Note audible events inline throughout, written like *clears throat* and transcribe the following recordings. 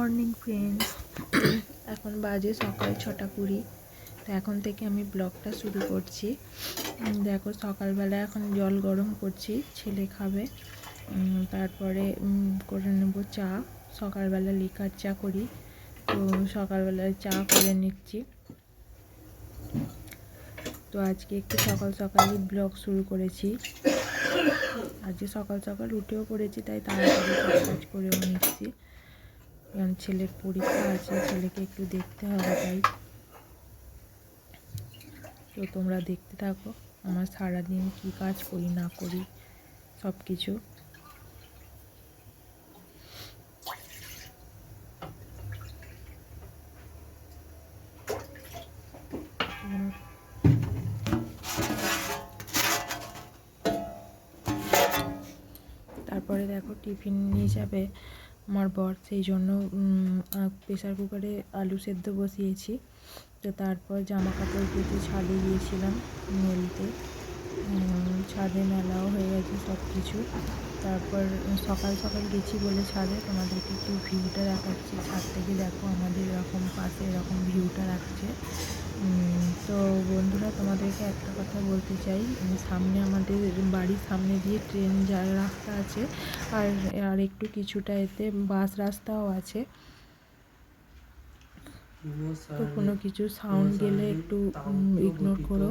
Morning friends. এখন বাজে সকাল ছটা কুড়ি। তো এখন থেকে আমি ব্লগটা শুরু করছি। দেখো সকালবেলা এখন জল গরম করছি, ছেলে খাবে। তারপরে করে নেব চা। সকালবেলা লিকার চা করি। তো সকালবেলায় চা করে নিচ্ছি। তো আজকে একটু সকাল সকালই ব্লগ শুরু করেছি। আজকে সকাল সকাল উঠেও পড়েছি, তাই তাড়াতাড়ি কাজ করেও নিচ্ছি। কারণ ছেলের পরীক্ষা আছে, ছেলেকে একটু দেখতে হবে তাই। তো তোমরা দেখতে থাকো, আমার সারাদিন কি কাজ করি, না করি সব কিছু তারপরে দেখো টিফিন নিয়ে যাবে। আমার বর, সেই জন্য প্রেশার কুকারে আলু সেদ্ধ বসিয়েছি। তো তারপর জামা কাপড় কেটে ছাদে গিয়েছিলাম, মেলতে। ছাদে মেলাও হয়ে গেছে সব কিছু তারপর সকাল সকাল গেছি বলে ছাদে। তোমাদেরকে একটু ভিউটা দেখাচ্ছি। ছাদ থেকে দেখো আমাদের এরকম পাশে এরকম ভিউটা রাখছে। তো বন্ধুরা, তোমাদেরকে একটা কথা বলতে চাই। সামনে আমাদের বাড়ির সামনে দিয়ে ট্রেন যাওয়ার রাস্তা আছে। আর আর একটু কিছুটা এতে বাস রাস্তাও আছে। তো কোনো কিছু সাউন্ড গেলে একটু ইগনোর করো।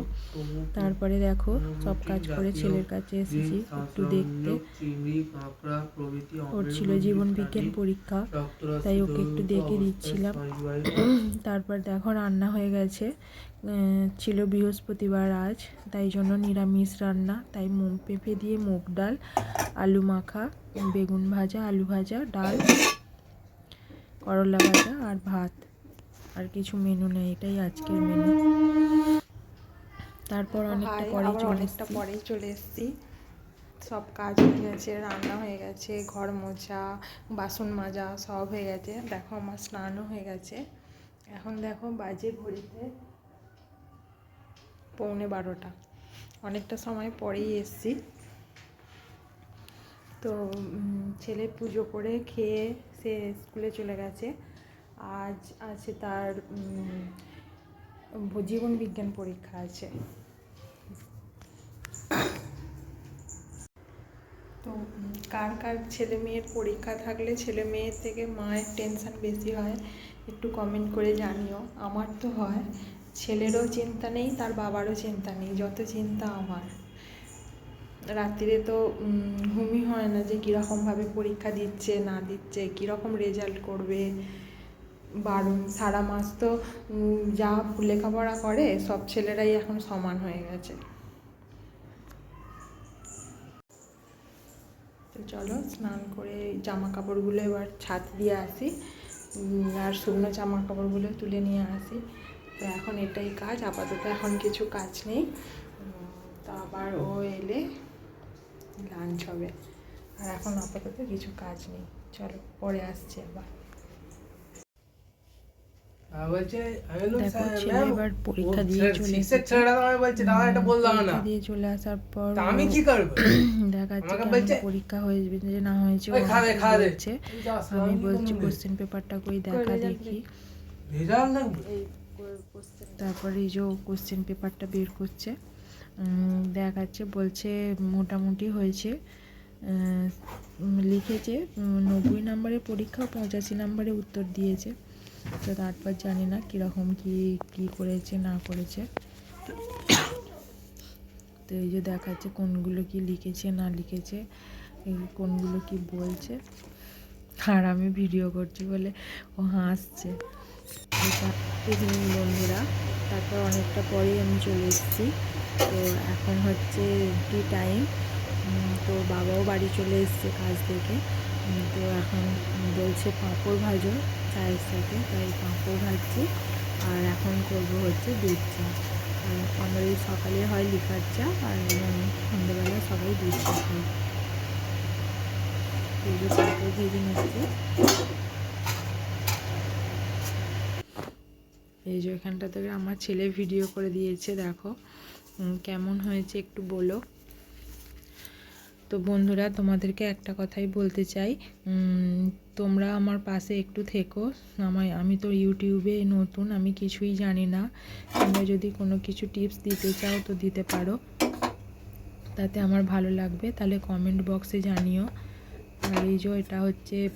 তারপরে দেখো সব কাজ করে ছেলের কাছে এসেছি একটু দেখতে। ওর ছিল জীবন বিজ্ঞান পরীক্ষা তাই ওকে একটু দেখে দিচ্ছিলাম। তারপর দেখো রান্না হয়ে গেছে। ছিল বৃহস্পতিবার আজ তাই জন্য নিরামিষ রান্না। তাই মুগ পেঁপে দিয়ে মুগ ডাল আলু মাখা বেগুন ভাজা আলু ভাজা ডাল করলা ভাজা আর ভাত। আর কিছু মেনু নেই এটাই আজকের মেনু তারপর অনেকটা পরে অনেকটা পরেই চলে এসেছি। সব কাজ হয়ে গেছে রান্না হয়ে গেছে ঘর মোছা বাসন মাজা সব হয়ে গেছে। দেখো আমার স্নানও হয়ে গেছে। এখন দেখো বাজে ঘড়িতে পৌনে বারোটা। অনেকটা সময় পরেই এসেছি। তো ছেলে পুজো করে খেয়ে সে স্কুলে চলে গেছে। আজ আছে তার জীবন বিজ্ঞান পরীক্ষা আছে। তো কার কার ছেলে মেয়ের পরীক্ষা থাকলে ছেলে মেয়ের থেকে মায়ের টেনশন বেশি হয়, একটু কমেন্ট করে জানিও। আমার তো হয়, ছেলেরও চিন্তা নেই, তার বাবারও চিন্তা নেই, যত চিন্তা আমার। রাত্রিরে তো ঘুমই হয় না যে কীরকমভাবে পরীক্ষা দিচ্ছে, না দিচ্ছে, কীরকম রেজাল্ট করবে। বারণ সারা মাস তো যা লেখাপড়া করে, সব ছেলেরাই এখন সমান হয়ে গেছে। তো চলো, স্নান করে জামা কাপড়গুলো এবার ছাদ দিয়ে আসি। আর শুকনো জামা কাপড়গুলো তুলে নিয়ে আসি। তো এখন এটাই কাজ, আপাতত এখন কিছু কাজ নেই। তো আবার ও এলে লাঞ্চ হবে। আর এখন আপাতত কিছু কাজ নেই। চলো, পরে আসছি আবার। দেখো ছেলে এবার পরীক্ষা দিয়ে চলে এসেছে। পরীক্ষা দিয়ে চলে আসার পর আমি কি করব? *clears throat* দেখাচ্ছে কেমন বলছে, পরীক্ষা হয়েছে যে না হয়েছে আমি বলছি কোশ্চেন পেপারটা কই দেখা দেখি। তারপরে এই যে কোশ্চেন পেপারটা বের করছে উম, দেখাচ্ছে বলছে মোটামুটি হয়েছে আহ, লিখেছে নব্বই নম্বরের পরীক্ষা পঁচাশি নম্বরে উত্তর দিয়েছে। তো তারপর জানি না কীরকম কি কি করেছে, না করেছে। তো এই যে দেখাচ্ছে কোনগুলো কি লিখেছে, না লিখেছে কোনগুলো কি বলছে। আর আমি ভিডিও করছি বলে ও হাসছে। বন্ধুরা, তারপর অনেকটা পরেই আমি চলে এসেছি। তো এখন হচ্ছে টি টাইম তো বাবাও বাড়ি চলে এসছে কাজ থেকে। তো এখন বলছে পাঁপড় ভাজো চায়ের সাথে, তাই পাঁপড় ভাজছি। আর এখন করব হচ্ছে দুধ চা। আর আমাদের সকালে হয় লিকার চা, আর সন্ধ্যেবেলা সবাই দুধ চা খাই। পাঁপড় ভেজে নিচ্ছি। এই যে এখানটা থেকে আমার ছেলে ভিডিও করে দিয়েছে, দেখো। কেমন হয়েছে একটু বলো। তো বন্ধুরা, তোমাদেরকে একটা কথাই বলতে চাই। তোমরা আমার পাশে একটু থেকো। আমায়, আমি তো ইউটিউবে নতুন, আমি কিছুই জানি না। তোমরা যদি কোনো কিছু টিপস দিতে চাও তো দিতে পারো। তাতে আমার ভালো লাগবে। তাহলে কমেন্ট বক্সে জানিও। আর এই যে এটা হচ্ছে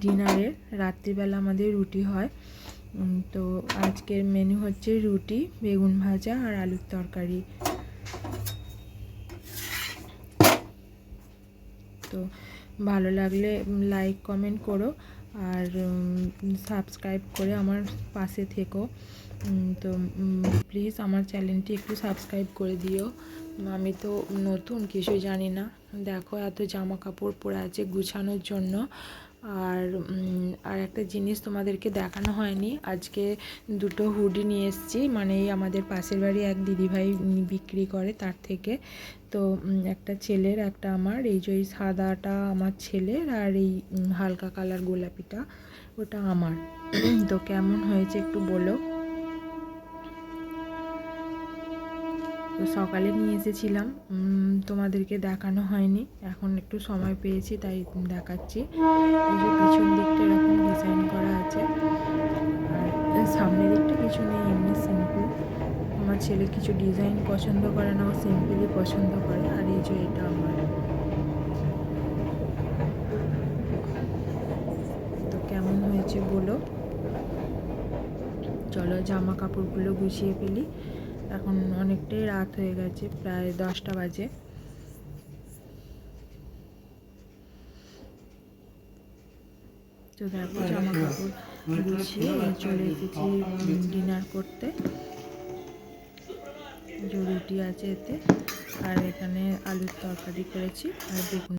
ডিনারের, রাত্রিবেলা আমাদের রুটি হয়। তো আজকের মেনু হচ্ছে রুটি, বেগুন ভাজা আর আলুর তরকারি। তো ভালো লাগলে লাইক কমেন্ট করো আর সাবস্ক্রাইব করে আমার পাশে থেকো। তো প্লিজ আমার চ্যানেলটি একটু সাবস্ক্রাইব করে দিও। আমি তো নতুন কিছু জানি না। দেখো এত জামা কাপড় পরে আছে গুছানোর জন্য। আর আর একটা জিনিস তোমাদেরকে দেখানো হয়নি। আজকে দুটো হুডি নিয়ে এসেছি। মানে আমাদের পাশের বাড়ি এক দিদিভাই বিক্রি করে তার থেকে। তো একটা ছেলের, একটা আমার। এই যে সাদাটা আমার ছেলের আর এই হালকা কালার গোলাপিটা, ওটা আমার। তো কেমন হয়েছে একটু বলো। তো সকালে নিয়ে এসেছিলাম। তোমাদেরকে দেখানো হয়নি। এখন একটু সময় পেয়েছি, তাই দেখাচ্ছি। এই যে পিছন দিকটা এরকম ডিজাইন করা আছে। আর সামনের দিকটা কিছু নেই, এমনি সিম্পল আমার ছেলে কিছু ডিজাইন পছন্দ করে না, ও সিম্পলই পছন্দ করে। আর এই যে এটা আমার। তো কেমন হয়েছে বলো? চলো জামা কাপড়গুলো গুছিয়ে ফেলি। এখন অনেকটাই রাত হয়ে গেছে, প্রায় দশটা বাজে। তো দেখো জামা কাপড় গুছিয়ে চলে এসেছি ডিনার করতে। রুটি আছে এতে, আর এখানে আলুর তরকারি করেছি আর বেগুন